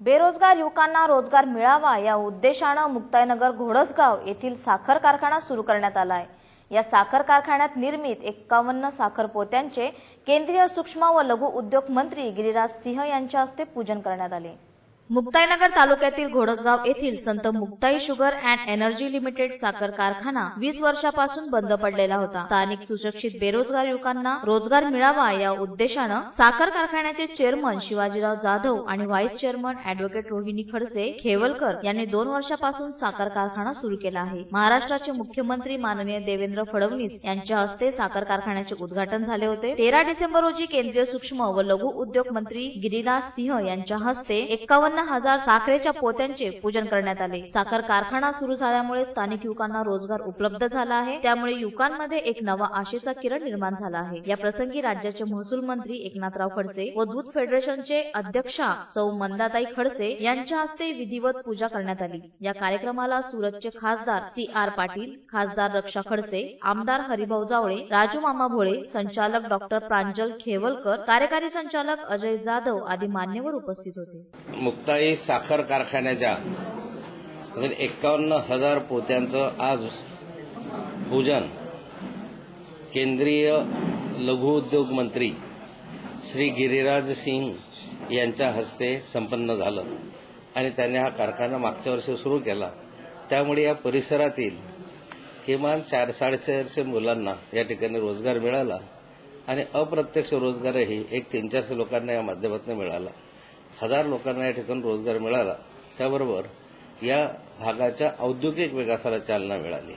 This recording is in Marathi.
बेरोजगार युवकांना रोजगार मिळावा या उद्देशानं मुक्ताईनगर घोडसगाव येथील साखर कारखाना सुरू करण्यात आला आहे या साखर कारखान्यात निर्मित एक्कावन्न साखर पोत्यांचे केंद्रीय सूक्ष्म व लघु उद्योग मंत्री गिरिराज सिंह यांच्या हस्ते पूजन करण्यात आले. मुक्ताईनगर तालुक्यातील घोडसगाव येथील Sant Muktai sugar and energy limited साखर कारखाना वीस वर्षापासून बंद पडलेला होता. स्थानिक सुशिक्षित बेरोजगार युवकांना रोजगार मिळावा या उद्देशानं साखर कारखान्याचे चेअरमन शिवाजीराव जाधव आणि vice chairman advocate Rohini Khadse Khewalkar यांनी दोन वर्षापासून साखर कारखाना सुरू केला आहे. महाराष्ट्राचे मुख्यमंत्री माननीय देवेंद्र फडणवीस यांच्या हस्ते साखर कारखान्याचे उद्घाटन झाले होते. तेरा डिसेंबर रोजी केंद्रीय सूक्ष्म व लघु उद्योग मंत्री गिरिराज सिंह यांच्या हस्ते एक्कावन्न हजार साखरेच्या पोत्यांचे पूजन करण्यात आले. साखर कारखाना सुरू झाल्यामुळे स्थानिक युवकांना रोजगार उपलब्ध झाला आहे. त्यामुळे युवकांमध्ये एक नवा आशेचा किरण निर्माण झाला आहे. या प्रसंगी राज्याचे महसूल मंत्री एकनाथराव खडसे व दूध फेडरेशनचे अध्यक्षा सौ मंदाताई खडसे यांच्या हस्ते विधिवत पूजा करण्यात आली. या कार्यक्रमाला सुरतचे खासदार सी आर पाटील खासदार रक्षा खडसे आमदार हरिभाऊ जावळे राजू मामा भोळे संचालक डॉक्टर प्रांजल खेवलकर कार्यकारी संचालक अजय जाधव आदी मान्यवर उपस्थित होते. मुक्ताई साखर कारखान्याच्या एक्कावन्न हजार पोत्यांचं आज पूजन केंद्रीय लघुउद्योग मंत्री श्री गिरिराज सिंग यांच्या हस्ते संपन्न झालं आणि त्यांनी हा कारखाना मागच्या वर्षी सुरू केला. त्यामुळे या परिसरातील किमान चार साडेचारशे मुलांना या ठिकाणी रोजगार मिळाला आणि अप्रत्यक्ष रोजगारही एक तीन चारशे लोकांना या माध्यमातून मिळाला. हजार लोकांना या ठिकाणी रोजगार मिळाला. त्याबरोबर या भागाच्या औद्योगिक विकासाला चालना मिळाली.